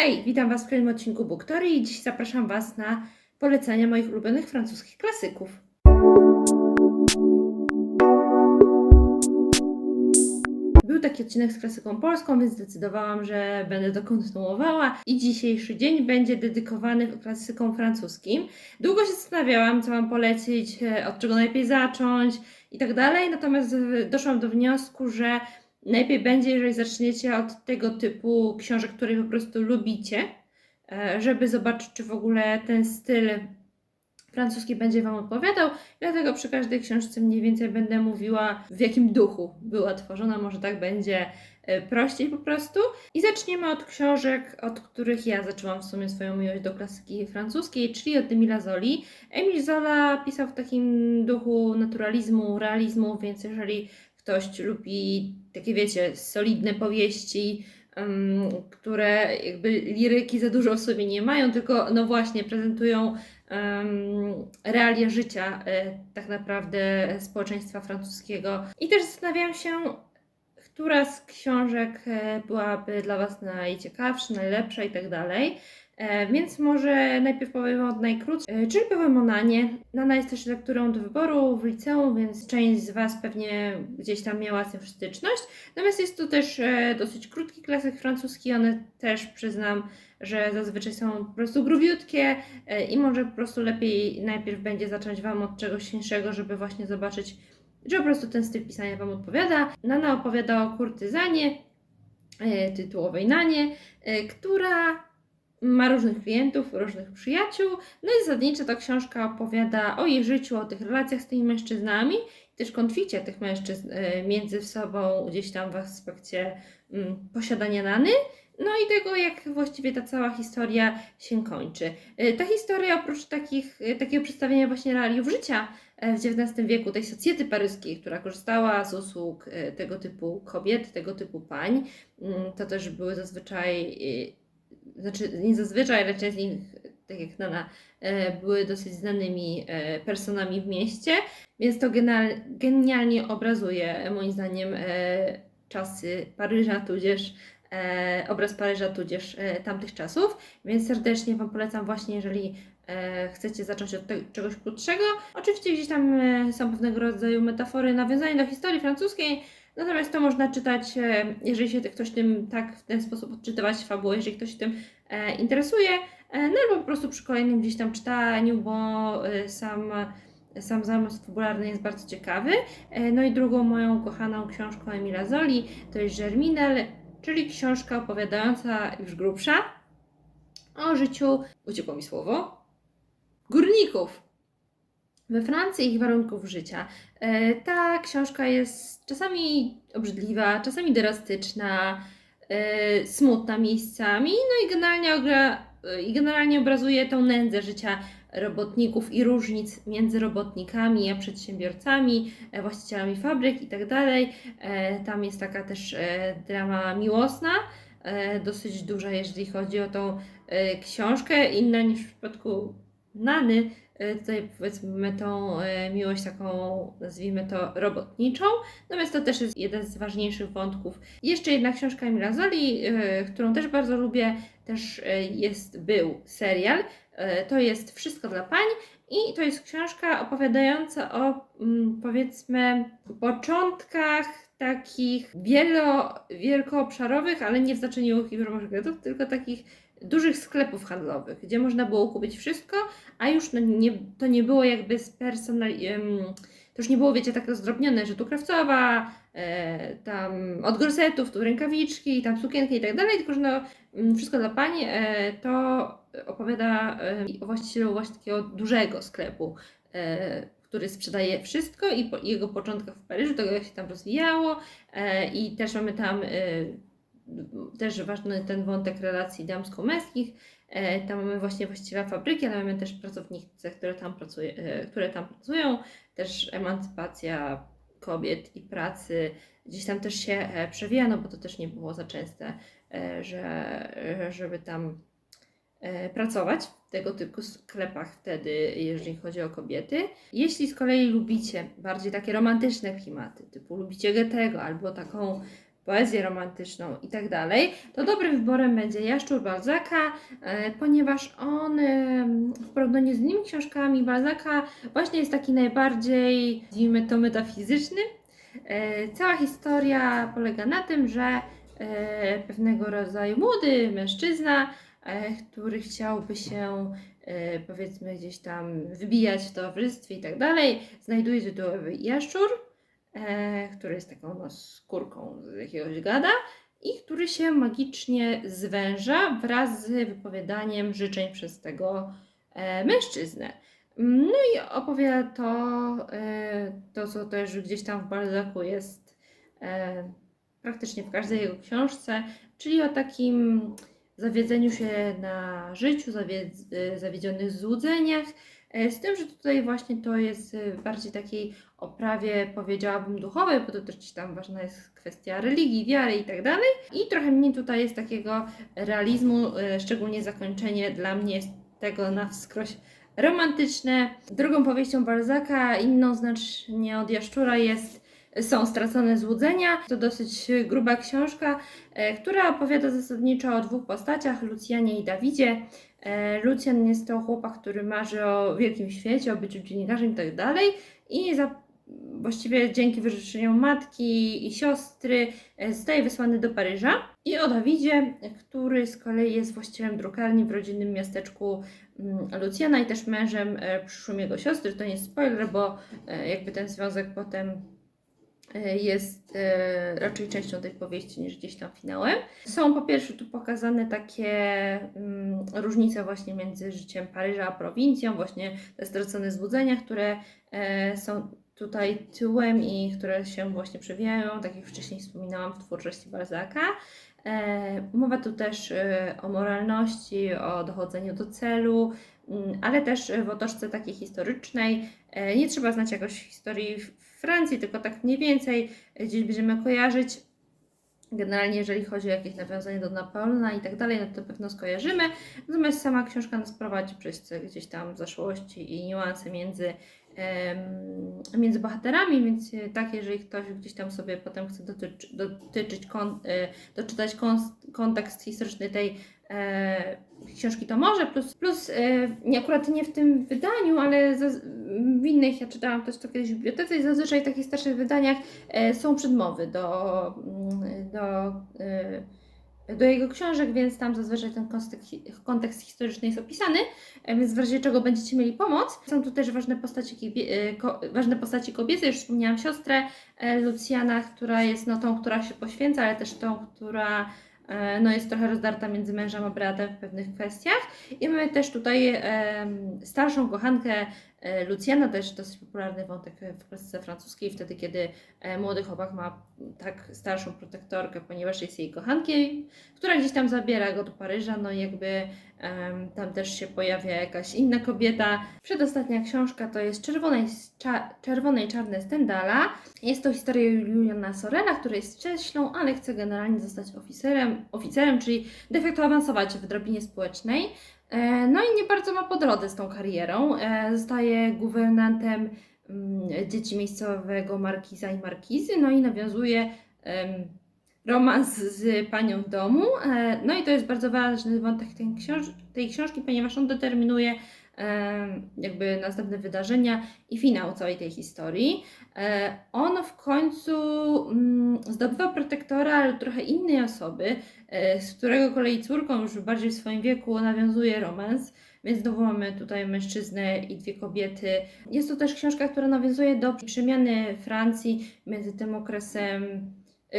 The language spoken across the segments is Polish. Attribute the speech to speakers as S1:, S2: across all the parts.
S1: Hej, witam Was w kolejnym odcinku Booktory i dziś zapraszam Was na polecenia moich ulubionych francuskich klasyków. Był taki odcinek z klasyką polską, więc zdecydowałam, że będę to kontynuowała i dzisiejszy dzień będzie dedykowany klasykom francuskim. Długo się zastanawiałam, co mam polecić, e, od czego najlepiej zacząć i tak dalej, natomiast doszłam do wniosku, że najlepiej będzie, jeżeli zaczniecie od tego typu książek, które po prostu lubicie, e, żeby zobaczyć, czy w ogóle ten styl francuski będzie Wam odpowiadał. Dlatego przy każdej książce mniej więcej będę mówiła, w jakim duchu była tworzona. Może tak będzie e, prościej po prostu. I zaczniemy od książek, od których ja zaczęłam w sumie swoją miłość do klasyki francuskiej, czyli od Emila Zoli. Emil Zola pisał w takim duchu naturalizmu, realizmu, więc jeżeli ktoś lubi takie, wiecie, solidne powieści, em, które jakby liryki za dużo w sobie nie mają, tylko no właśnie prezentują em, realia życia e, tak naprawdę społeczeństwa francuskiego. I też zastanawiałam się, która z książek e, byłaby dla Was najciekawsza, najlepsza i tak dalej. E, Więc może najpierw powiem od najkrótszej, e, czyli powiem o Nanie. Nana jest też lekturą do wyboru w liceum, więc część z Was pewnie gdzieś tam miała z tym styczność. Natomiast jest to też e, dosyć krótki klasyk francuski, one też przyznam, że zazwyczaj są po prostu grubiutkie i może po prostu lepiej najpierw będzie zacząć Wam od czegoś cieńszego, żeby właśnie zobaczyć, że po prostu ten styl pisania Wam odpowiada. Nana opowiada o kurtyzanie, tytułowej Nanie, która ma różnych klientów, różnych przyjaciół. No i zasadniczo ta książka opowiada o jej życiu, o tych relacjach z tymi mężczyznami, też konflikcie tych mężczyzn e, między sobą gdzieś tam w aspekcie mm, posiadania nany. No i tego, jak właściwie ta cała historia się kończy. E, Ta historia, oprócz takich, e, takiego przedstawienia właśnie realiów życia w XIX wieku, tej socjety paryskiej, która korzystała z usług tego typu kobiet, tego typu pań, mm, to też były zazwyczaj znaczy nie zazwyczaj, ale część z nich, tak jak Nana, e, były dosyć znanymi e, personami w mieście, więc to genial, genialnie obrazuje moim zdaniem e, czasy Paryża, tudzież obraz Paryża, tudzież tamtych czasów, więc serdecznie Wam polecam właśnie, jeżeli chcecie zacząć od czegoś krótszego. Oczywiście gdzieś tam są pewnego rodzaju metafory, nawiązania do historii francuskiej, Natomiast to można czytać, e, jeżeli się ktoś tym tak w ten sposób odczytywać fabułę, jeżeli ktoś się tym e, interesuje, e, no albo po prostu przy kolejnym gdzieś tam czytaniu, bo sam, sam zamysł fabularny jest bardzo ciekawy. No i drugą moją kochaną książką Emila Zoli to jest Germinal, czyli książka opowiadająca już grubsza o życiu, uciekło mi słowo, górników we Francji ich warunków życia. E, Ta książka jest czasami obrzydliwa, czasami drastyczna, e, smutna miejscami, no i generalnie, e, i generalnie obrazuje tą nędzę życia robotników i różnic między robotnikami a przedsiębiorcami, właścicielami fabryk i tak Tam jest taka też drama miłosna, dosyć duża, jeżeli chodzi o tą książkę, inna niż w przypadku Nany, Tutaj powiedzmy tą e, miłość taką, nazwijmy to robotniczą, natomiast to też jest jeden z ważniejszych wątków. Jeszcze jedna książka Emila Zoli, e, którą też bardzo lubię, też e, jest, był serial, E, to jest Wszystko dla pań i to jest książka opowiadająca o mm, powiedzmy początkach takich wielo, wielkoobszarowych, ale nie w znaczeniu hipermarketów, tylko takich dużych sklepów handlowych, gdzie można było kupić wszystko, a już no nie, to nie było jakby spersonalizowane, to już nie było, wiecie, tak rozdrobnione, że tu krawcowa, e, tam od gorsetów, tu rękawiczki, tam sukienki i tak dalej, tylko że no, mm, wszystko dla pań, e, to opowiada e, właścicielu właśnie takiego dużego sklepu, e, który sprzedaje wszystko i po jego początkach w Paryżu, tego jak się tam rozwijało i też mamy tam też ważny ten wątek relacji damsko-męskich. E, Tam mamy właśnie właściciela fabryki, ale mamy też pracownice, które tam, pracuje, e, które tam pracują. Też emancypacja kobiet i pracy gdzieś tam też się e, przewija, no bo to też nie było za częste, że, żeby tam pracować w tego typu sklepach wtedy, jeżeli chodzi o kobiety. Jeśli z kolei lubicie bardziej takie romantyczne klimaty, typu lubicie Goethego albo taką poezję romantyczną i tak to dobrym wyborem będzie Jaszczur Balzaka, e, ponieważ on e, w porównaniu z innymi książkami Balzaka właśnie jest taki najbardziej, nazwijmy to, metafizyczny. E, Cała historia polega na tym, że pewnego rodzaju młody mężczyzna, który chciałby się powiedzmy gdzieś tam wybijać w towarzystwie i tak dalej, znajduje tytułowy jaszczur, e, który jest taką no, skórką z jakiegoś gada i który się magicznie zwęża wraz z wypowiadaniem życzeń przez tego e, mężczyznę. No i opowiada to, e, to co też gdzieś tam w Balzacu jest e, praktycznie w każdej jego książce, czyli o takim zawiedzeniu się na życiu, zawiedz, e, zawiedzionych złudzeniach, z tym, że tutaj właśnie to jest e, w bardziej takiej oprawie, powiedziałabym, duchowej, bo to też tam ważna jest kwestia religii, wiary i tak dalej. I trochę mniej tutaj jest takiego realizmu, e, szczególnie zakończenie dla mnie jest tego na wskroś romantyczne. Drugą powieścią Balzaka, inną znacznie od Jaszczura jest są stracone złudzenia. To dosyć gruba książka, e, która opowiada zasadniczo o dwóch postaciach, Lucjanie i Dawidzie. E, Lucjan jest to chłopak, który marzy o wielkim świecie, o byciu dziennikarzem i tak dalej. I za, właściwie dzięki wyrzeczeniom matki i siostry e, zostaje wysłany do Paryża. I o Dawidzie, który z kolei jest właścicielem drukarni w rodzinnym miasteczku mm, Lucjana i też mężem przyszłym jego siostry. To nie jest spoiler, bo jakby ten związek potem jest e, raczej częścią tej powieści niż gdzieś tam finałem. Są po pierwsze tu pokazane takie mm, różnice właśnie między życiem Paryża a prowincją, właśnie te stracone złudzenia, które e, są tutaj tyłem i które się właśnie przewijają, tak jak wcześniej wspominałam w twórczości Balzaka. E, Mowa tu też e, o moralności, o dochodzeniu do celu, mm, ale też w otoczce takiej historycznej. E, Nie trzeba znać jakoś historii w Francji, tylko tak mniej więcej gdzieś będziemy kojarzyć. Generalnie, jeżeli chodzi o jakieś nawiązanie do Napoleona i tak dalej, no to pewno skojarzymy. Natomiast sama książka nas prowadzi przez gdzieś tam zaszłości i niuanse między, między bohaterami, więc tak, jeżeli ktoś gdzieś tam sobie potem chce dotyczy, dotyczyć kon, e, doczytać kon- kontekst historyczny tej książki, to może. Plus, plus e, nie akurat nie w tym wydaniu, ale w innych, ja czytałam też to kiedyś w bibliotece i zazwyczaj w takich starszych wydaniach e, są przedmowy do, mm, do, e, do jego książek, więc tam zazwyczaj ten kontekst, kontekst historyczny jest opisany, e, więc w razie czego będziecie mieli pomoc. Są tu też ważne postaci, kibie- e, ko, ważne postaci kobiece, już wspomniałam siostrę e, Lucjana, która jest no, tą, która się poświęca, ale też tą, która e, no, jest trochę rozdarta między mężem a bratem w pewnych kwestiach. I mamy też tutaj starszą kochankę e, Lucjana, też dosyć popularny wątek w klasyce francuskiej, wtedy kiedy e, młody chłopak ma tak starszą protektorkę, ponieważ jest jej kochankiem, która gdzieś tam zabiera go do Paryża, no jakby tam też się pojawia jakaś inna kobieta. Przedostatnia książka to jest Czerwone, cza, Czerwone i Czarne Stendala. Jest to historia Juliana Sorela, który jest cieślą, ale chce generalnie zostać oficerem, oficerem czyli de facto awansować w drobinie społecznej. E, No i nie bardzo ma po drodze z tą karierą. E, Zostaje guwernantem mm, dzieci miejscowego markiza i markizy, no i nawiązuje romans z panią domu. E, No i to jest bardzo ważny wątek tej, książ- tej książki, ponieważ on determinuje em, jakby następne wydarzenia i finał całej tej historii. E, On w końcu mm, zdobywa protektora, ale trochę innej osoby, e, z którego kolei córką już bardziej w swoim wieku nawiązuje romans. Więc znowu mamy tutaj mężczyznę i dwie kobiety. Jest to też książka, która nawiązuje do przemiany Francji między tym okresem,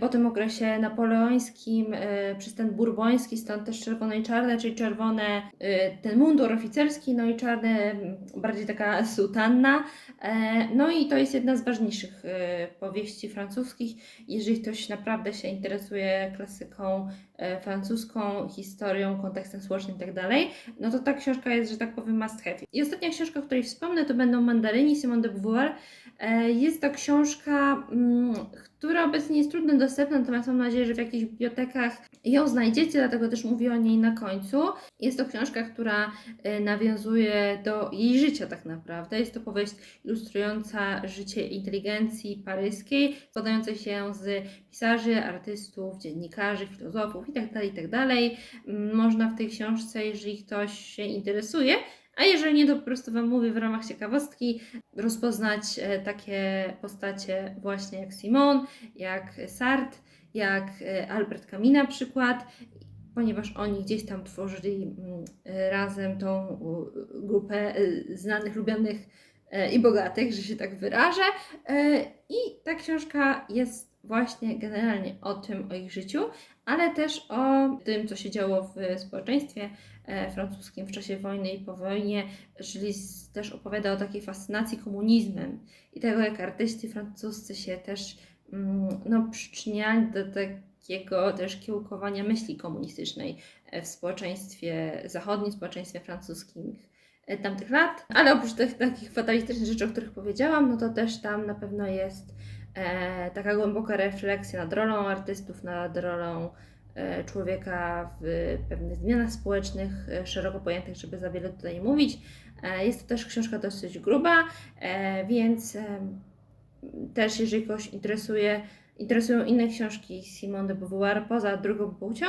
S1: po tym okresie napoleońskim, y, przez ten burboński, stąd też czerwone i czarne, czyli czerwone y, ten mundur oficerski, no i czarne mm, bardziej taka sutanna. E, No i to jest jedna z ważniejszych y, powieści francuskich. Jeżeli ktoś naprawdę się interesuje klasyką e, francuską, historią, kontekstem społecznym i tak no to ta książka jest, że tak powiem, must have. I ostatnia książka, o której wspomnę, to będą Mandaryni Simone de Beauvoir. E, Jest to książka, mm, która obecnie jest trudno dostępna, natomiast mam nadzieję, że w jakichś bibliotekach ją znajdziecie, dlatego też mówię o niej na końcu. Jest to książka, która e, nawiązuje do jej życia tak naprawdę. Jest to powieść ilustrująca życie inteligencji paryskiej, składającej się z pisarzy, artystów, dziennikarzy, filozofów itd., itd. Mm, Można w tej książce, jeżeli ktoś się interesuje, a jeżeli nie, to po prostu Wam mówię w ramach ciekawostki, rozpoznać e, takie postacie właśnie jak Simon, jak Sartre, jak e, Albert Camus na przykład, ponieważ oni gdzieś tam tworzyli mm, e, razem tą grupę znanych, lubianych i bogatych, że się tak wyrażę. I ta książka jest właśnie generalnie o tym, o ich życiu, ale też o tym, co się działo w społeczeństwie francuskim w czasie wojny i po wojnie, czyli z- też opowiada o takiej fascynacji komunizmem i tego, jak artyści francuscy się też mm, no, przyczyniali do takiego też kiełkowania myśli komunistycznej e, w społeczeństwie zachodnim, społeczeństwie francuskim e, tamtych lat. Ale oprócz tych takich fatalistycznych rzeczy, o których powiedziałam, no to też tam na pewno jest e, taka głęboka refleksja nad rolą artystów, nad rolą e, człowieka w pewnych zmianach społecznych, e, szeroko pojętych, żeby za wiele tutaj nie mówić. E, Jest to też książka dosyć gruba, e, więc też jeżeli kogoś interesuje, interesują inne książki Simone de Beauvoir poza drugą płcią,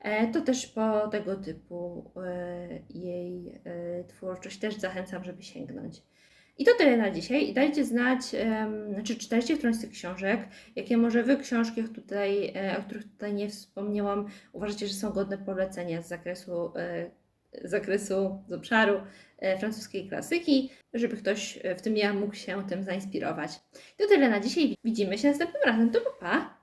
S1: e, to też po tego typu e, jej e, twórczość też zachęcam, żeby sięgnąć. I to tyle na dzisiaj. Dajcie znać, em, czy czytaliście którąś z tych książek, jakie może wy książki, tutaj, e, o których tutaj nie wspomniałam, uważacie, że są godne polecenia z zakresu, e, z zakresu, z obszaru e, francuskiej klasyki, żeby ktoś w tym ja mógł się tym zainspirować. To tyle na dzisiaj. Widzimy się następnym razem. Pa! pa.